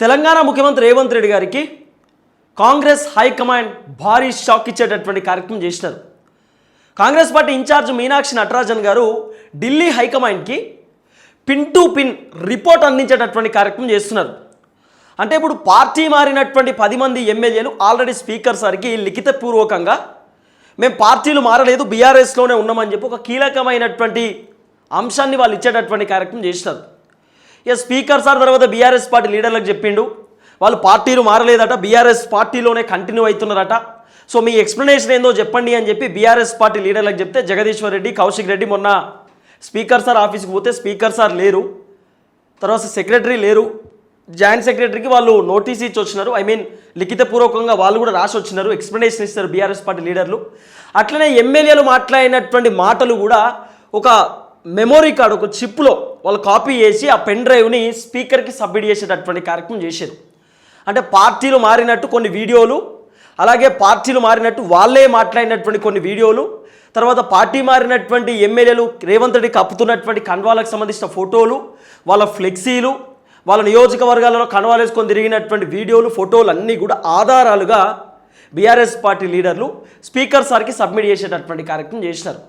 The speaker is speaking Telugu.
తెలంగాణ ముఖ్యమంత్రి రేవంత్ రెడ్డి గారికి కాంగ్రెస్ హైకమాండ్ భారీ షాక్ ఇచ్చేటటువంటి కార్యక్రమం చేసినారు. కాంగ్రెస్ పార్టీ ఇన్ఛార్జ్ మీనాక్షి నటరాజన్ గారు ఢిల్లీ హైకమాండ్కి పిన్ టు పిన్ రిపోర్ట్ అందించేటటువంటి కార్యక్రమం చేస్తున్నారు. అంటే ఇప్పుడు పార్టీ మారినటువంటి పది మంది ఎమ్మెల్యేలు ఆల్రెడీ స్పీకర్ సార్కి లిఖితపూర్వకంగా మేము పార్టీలు మారలేదు బీఆర్ఎస్లోనే ఉన్నామని చెప్పి ఒక కీలకమైనటువంటి అంశాన్ని వాళ్ళు ఇచ్చేటటువంటి కార్యక్రమం చేసినారు. ఇక స్పీకర్ సార్ తర్వాత బీఆర్ఎస్ పార్టీ లీడర్లకు చెప్పిండు. వాళ్ళు పార్టీలు మారలేదట. బీఆర్ఎస్ పార్టీలోనే కంటిన్యూ అవుతున్నారట. సో మీ ఎక్స్ప్లెనేషన్ ఏందో చెప్పండి అని చెప్పి బీఆర్ఎస్ పార్టీ లీడర్లకు చెప్తే జగదీశ్వర్ రెడ్డి కౌశిక్ రెడ్డి మొన్న స్పీకర్ సార్ ఆఫీస్కి పోతే స్పీకర్ సార్ లేరు. తర్వాత సెక్రటరీ లేరు. జాయింట్ సెక్రటరీకి వాళ్ళు నోటీస్ ఇచ్చి వచ్చినారు. ఐ మీన్ లిఖితపూర్వకంగా వాళ్ళు కూడా రాసి వచ్చినారు. ఎక్స్ప్లెనేషన్ ఇస్తారు బీఆర్ఎస్ పార్టీ లీడర్లు. అట్లనే ఎమ్మెల్యేలు మాట్లాడినటువంటి మాటలు కూడా ఒక మెమొరీ కార్డు ఒక చిప్లో వాళ్ళు కాపీ చేసి ఆ పెన్ డ్రైవ్ని స్పీకర్కి సబ్మిట్ చేసేటటువంటి కార్యక్రమం చేశారు. అంటే పార్టీలు మారినట్టు కొన్ని వీడియోలు అలాగే పార్టీలు మారినట్టు వాళ్ళే మాట్లాడినటువంటి కొన్ని వీడియోలు తర్వాత పార్టీ మారినటువంటి ఎమ్మెల్యేలు రేవంత్ రెడ్డి కప్పుతున్నటువంటి కండువాలకు సంబంధించిన ఫోటోలు వాళ్ళ ఫ్లెక్సీలు వాళ్ళ నియోజకవర్గాలలో కండువాలు వేసుకొని తిరిగినటువంటి వీడియోలు ఫోటోలు అన్నీ కూడా ఆధారాలుగా బీఆర్ఎస్ పార్టీ లీడర్లు స్పీకర్ సార్కి సబ్మిట్ చేసేటటువంటి కార్యక్రమం చేసినారు.